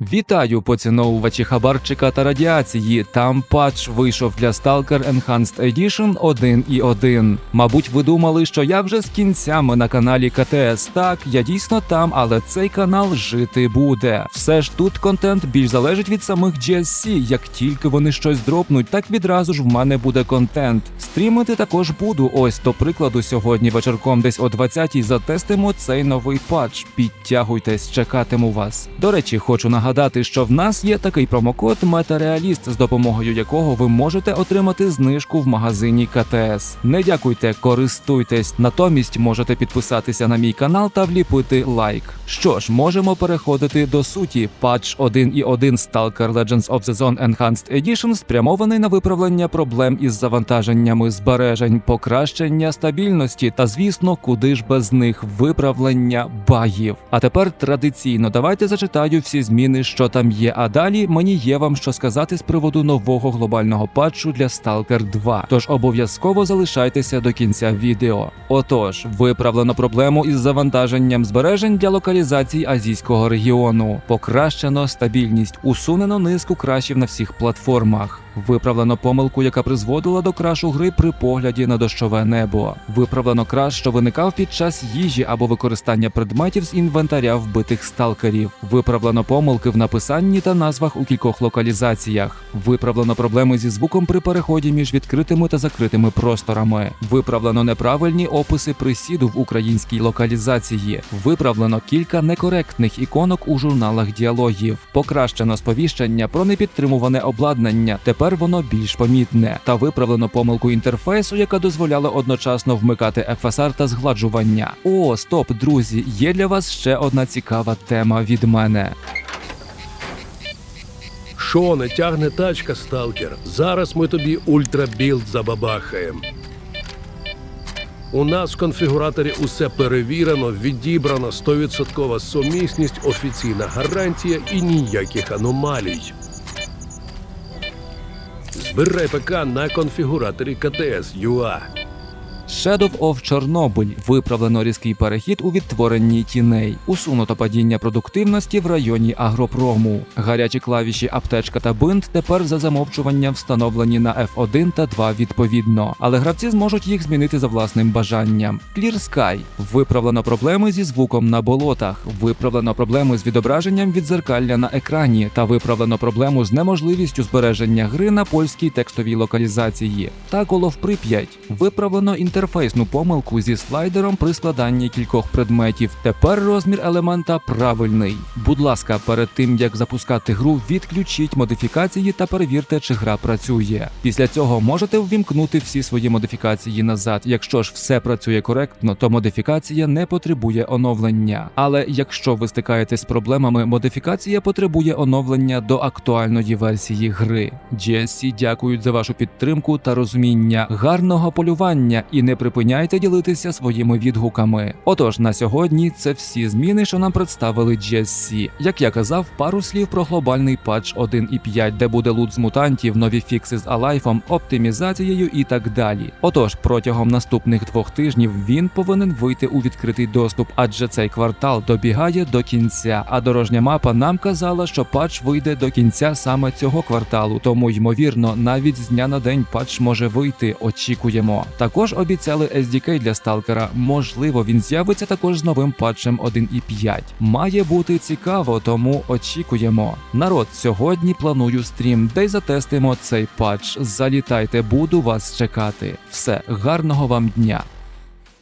Вітаю поціновувачі хабарчика та радіації. Там патч вийшов для Stalker Enhanced Edition 1.1. Мабуть, ви думали, що я вже з кінцями на каналі КТС. Так, я дійсно там, але цей канал жити буде. Все ж тут контент більш залежить від самих GSC. Як тільки вони щось дропнуть, так відразу ж в мене буде контент. Стрімити також буду. Ось до прикладу, сьогодні вечірком десь о 20-й затестимо цей новий патч. Підтягуйтесь, чекатиму вас. До речі, хочу нагадати, що в нас є такий промокод Метареаліст, з допомогою якого ви можете отримати знижку в магазині КТС. Не дякуйте, користуйтесь. Натомість можете підписатися на мій канал та вліпити лайк. Що ж, можемо переходити до суті. Патч 1.1 Stalker Legends of the Zone Enhanced Edition спрямований на виправлення проблем із завантаженнями збережень, покращення стабільності та, звісно, куди ж без них виправлення багів. А тепер традиційно давайте зачитаю всі зміни, що там є. А далі мені є вам що сказати з приводу нового глобального патчу для Stalker 2. Тож обов'язково залишайтеся до кінця відео. Отож, виправлено проблему із завантаженням збережень для локалізації азійського регіону, покращено стабільність, усунено низку крашів на всіх платформах. Виправлено помилку, яка призводила до крашу гри при погляді на дощове небо. Виправлено краш, що виникав під час їжі або використання предметів з інвентаря вбитих сталкерів. Виправлено помилки в написанні та назвах у кількох локалізаціях. Виправлено проблеми зі звуком при переході між відкритими та закритими просторами. Виправлено неправильні описи присіду в українській локалізації. Виправлено кілька некоректних іконок у журналах діалогів. Покращено сповіщення про непідтримуване обладнання. Тепер воно більш помітне. Та виправлено помилку інтерфейсу, яка дозволяла одночасно вмикати FSR та згладжування. О, стоп, друзі! Є для вас ще одна цікава тема від мене. Що не тягне тачка, сталкер? Зараз ми тобі ультрабілд забабахаємо. У нас в конфігураторі усе перевірено, відібрано 100% сумісність, офіційна гарантія і ніяких аномалій. Збирай ПК на конфігураторі КТС ЮА. Shadow of Chernobyl виправлено різкий перехід у відтворенні тіней, усунуто падіння продуктивності в районі агропрому. Гарячі клавіші аптечка та бинт тепер за замовчуванням встановлені на F1 та 2 відповідно, але гравці зможуть їх змінити за власним бажанням. Clear Sky. Виправлено проблеми зі звуком на болотах, виправлено проблеми з відображенням відзеркалля на екрані. Та виправлено проблему з неможливістю збереження гри на польській текстовій локалізації. Та Call of Pripyat. Виправлено інтерфейсну помилку зі слайдером при складанні кількох предметів. Тепер розмір елемента правильний. Будь ласка, перед тим як запускати гру, відключіть модифікації та перевірте, чи гра працює. Після цього можете ввімкнути всі свої модифікації назад. Якщо ж все працює коректно, то модифікація не потребує оновлення. Але якщо ви стикаєтесь з проблемами, модифікація потребує оновлення до актуальної версії гри. GSC дякують за вашу підтримку та розуміння. Гарного полювання і не припиняйте ділитися своїми відгуками. Отож, на сьогодні це всі зміни, що нам представили GSC. Як я казав, пару слів про глобальний патч 1.5, де буде лут з мутантів, нові фікси з алайфом, оптимізацією і так далі. Отож, протягом наступних двох тижнів він повинен вийти у відкритий доступ, адже цей квартал добігає до кінця. А дорожня мапа нам казала, що патч вийде до кінця саме цього кварталу. Тому ймовірно, навіть з дня на день патч може вийти. Очікуємо. Також обіцяли SDK для сталкера. Можливо, він з'явиться також з новим патчем 1.5. Має бути цікаво, тому очікуємо. Народ, сьогодні планую стрім, де й затестимо цей патч. Залітайте, буду вас чекати. Все, гарного вам дня.